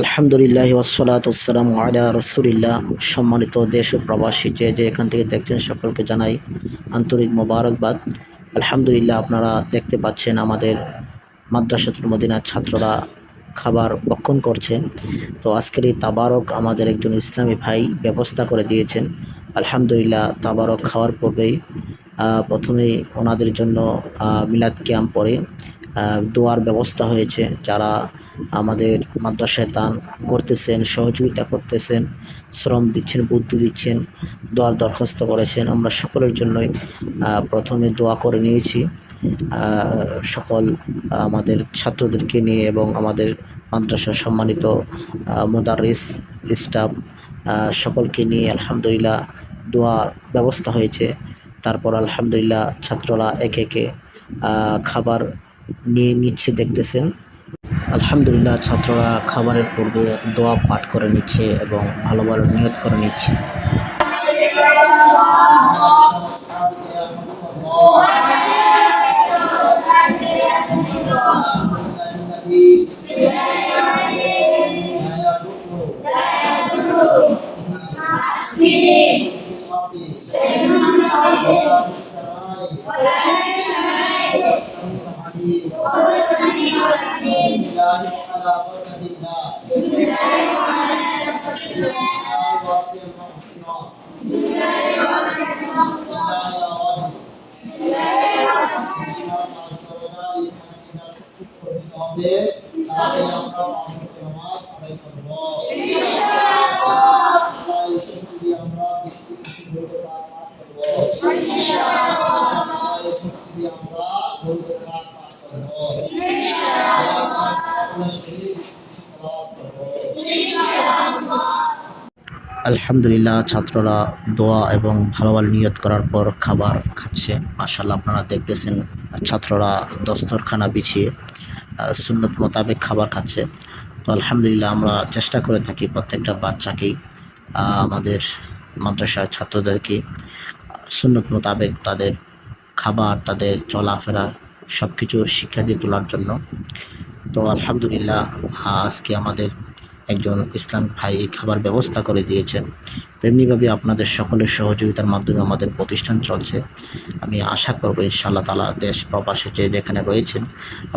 আলহামদুলিল্লাহ ওসলাত আসসালাম আলা রসুলিল্লাহ। সম্মানিত দেশ ও প্রবাসী যে যে এখান থেকে দেখছেন, সকলকে জানাই আন্তরিক মোবারকবাদ। আলহামদুলিল্লাহ, আপনারা দেখতে পাচ্ছেন আমাদের মাদ্রাসাতুল মদিনার ছাত্ররা খাবার বক্ষণ করছে। তো আজকের এই তাবারক আমাদের একজন ইসলামী ভাই ব্যবস্থা করে দিয়েছেন। আলহামদুলিল্লাহ, তাবারক খাওয়ার পূর্বেই প্রথমেই ওনাদের জন্য মিলাদ ক্যাম্প পরে দোয়ার ব্যবস্থা হয়েছে। যারা আমাদের মাদ্রাসায় দান করতেছেন, সহযোগিতা করতেছেন, শ্রম দিচ্ছেন, বুদ্ধি দিচ্ছেন, দোয়ার দরখাস্ত করেছেন, আমরা সকলের জন্যই প্রথমে দোয়া করে নিয়েছি। সকল আমাদের ছাত্রদেরকে নিয়ে এবং আমাদের মাদ্রাসার সম্মানিত মোদারিস স্টাফ সকলকে নিয়ে আলহামদুলিল্লাহ দোয়ার ব্যবস্থা হয়েছে। তারপর আলহামদুলিল্লাহ ছাত্ররা একে একে খাবার নিয়ে নিচ্ছে দেখতেছেন আলহামদুলিল্লাহ, ছাত্ররা খাবারের পূর্বে দোয়া পাঠ করে নিচ্ছে এবং ভালো ভালো নিয়ত করে নিচ্ছে Thank you. আমরা নামাজ আদায় করব আলহামদুলিল্লাহ ছাত্ররা দোয়া এবং ভালো ভালো নিয়ত করার পর খাবার খাচ্ছে। মাসাল্লাহ আপনারা দেখতেছেন ছাত্ররা দস্তরখানা বিছিয়ে সুন্নত মোতাবেক খাবার খাচ্ছে। তো আলহামদুলিল্লাহ আমরা চেষ্টা করে থাকি প্রত্যেকটা বাচ্চাকেই আমাদের মাদ্রাসার ছাত্রদেরকে সুন্নত মোতাবেক তাদের খাবার, তাদের চলাফেরা সব কিছু শিক্ষা দিয়ে তোলার জন্য। তো আলহামদুলিল্লাহ, আজকে আমাদের একজন ইসলাম ভাই এই খাবার ব্যবস্থা করে দিয়েছেন। তেমনিভাবে আপনাদের সকলের সহযোগিতার মাধ্যমে আমাদের প্রতিষ্ঠান চলছে। আমি আশা করব ইনশাআল্লাহ তালা দেশ প্রবাসে যে যেখানে রয়েছেন,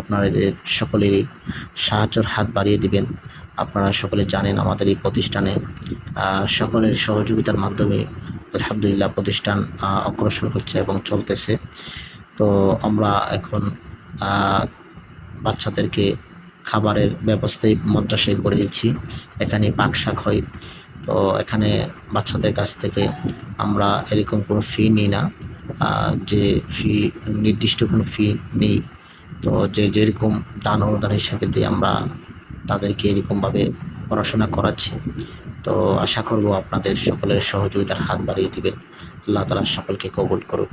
আপনারা সকলেরই সাহায্যর হাত বাড়িয়ে দিবেন। আপনারা সকলে জানেন আমাদের এই প্রতিষ্ঠানে সকলের সহযোগিতার মাধ্যমে আলহামদুলিল্লাহ প্রতিষ্ঠান অগ্রসর হচ্ছে এবং চলতেছে। তো আমরা এখন বাচ্চাদেরকে খাবারের ব্যবস্থাই মাদ্রাসায় করে দিচ্ছি। এখানে পাক শাক হয়। তো এখানে বাচ্চাদের কাছ থেকে আমরা এরকম কোনো ফি নিই না। যে ফি, নির্দিষ্ট কোনো ফি নেই। তো যে যেরকম দান অনুদান হিসাবে দিয়ে আমরা তাদেরকে এরকমভাবে পড়াশোনা করাচ্ছি। তো আশা করব আপনাদের সকলের সহযোগিতার হাত বাড়িয়ে দিবেন। আল্লাহ তালা সকলকে কবুল করুক।